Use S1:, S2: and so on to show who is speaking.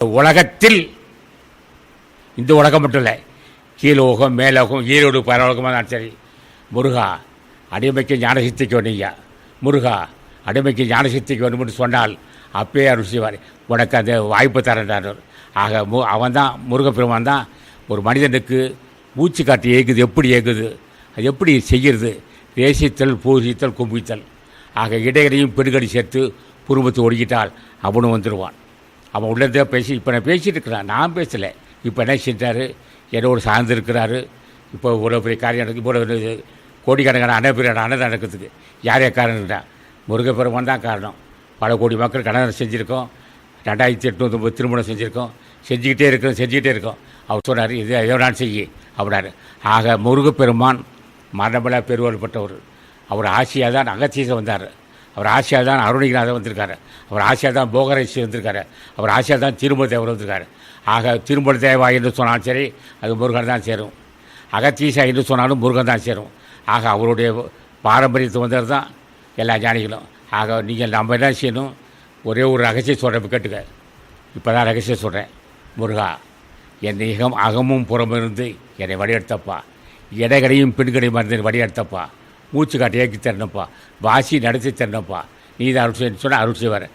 S1: உலகத்தில் இந்த உலகம் மட்டும் இல்லை கீழோகம் மேலோகம் ஈரோடு பரலோகமாக சரி. முருகா அடிமைக்கு ஞானசித்திக்கு வேணுங்க முருகா அடிமைக்கு ஞானசித்திக்கு வேணும்னு சொன்னால் அப்பயே அருள் செய்வார். உனக்கு அந்த வாய்ப்பு தரேன்றார். ஆக மு அவன் தான் முருகப்பெருமான் தான் ஒரு மனிதனுக்கு மூச்சு காட்டி இயக்குது எப்படி இயக்குது அது எப்படி செய்கிறது? தேசித்தல் பூசித்தல் கும்பித்தல். ஆக இடையிலையும் பெருகடி சேர்த்து குடும்பத்தை ஒடுக்கிட்டால் அவனும் வந்துடுவான். அவன் உள்ளதே பேசி இப்போ நான் பேசிகிட்டு இருக்கிறான். நான் பேசலை. இப்போ என்ன செஞ்சார்? என்னோடு சார்ந்து இருக்கிறாரு. இப்போ இவ்வளோ பெரிய காரியம் நடக்குது இவ்வளோ கோடிக்கணக்கான அன்னபெரிய அன்னதானம் நடக்குதுக்கு யார் யார் காரணம் முருகப்பெருமான் தான் காரணம். பல கோடி மக்கள் கணவன் செஞ்சுருக்கோம். ரெண்டாயிரத்தி எட்நூற்றம்பது திருமணம் செஞ்சுருக்கோம். செஞ்சுக்கிட்டே இருக்கோம் செஞ்சுக்கிட்டே இருக்கோம். அவர் சொன்னார் இது எதோ நான் செய்ய அப்படின்னாரு. ஆக முருகப்பெருமான் மரணமில்லா பெருவாள் பட்டவர். அவர் ஆசியாக தான் அகத்தீசம் வந்தார். அவர் ஆசியா தான் அருணிகநாதன் வந்திருக்காரு. அவர் ஆசியா தான் போகரேசி வந்திருக்காரு. அவர் ஆசியா தான் திருமல தேவர் வந்திருக்காரு. ஆக திருமல தேவா என்று சொன்னாலும் சரி அது முருகன் தான் சேரும். அகத்தீசா என்று சொன்னாலும் முருகன் தான் சேரும். ஆக அவருடைய பாரம்பரியத்தை வந்தவர் தான் எல்லா ஞானிகளும். ஆக நீங்கள் நம்ம என்ன செய்யணும்? ஒரே ஒரு ரகசியம் சொல்கிறேன் கேட்டுக்க. இப்போ தான் ரகசியம் சொல்கிறேன் முருகா என் இகம் அகமும் புறமிருந்து என்னை வழியெடுத்தப்பா இடைகளையும் பெண்களையும் மருந்து வழியெடுத்தப்பா மூச்சு காட்டி ஏக்கி தரணும்ப்பா. வாசி நடத்தி தரணும்ப்பா. நீ தான் அருள் செய்யணும்னு சொன்னால் அருள் செய்வார்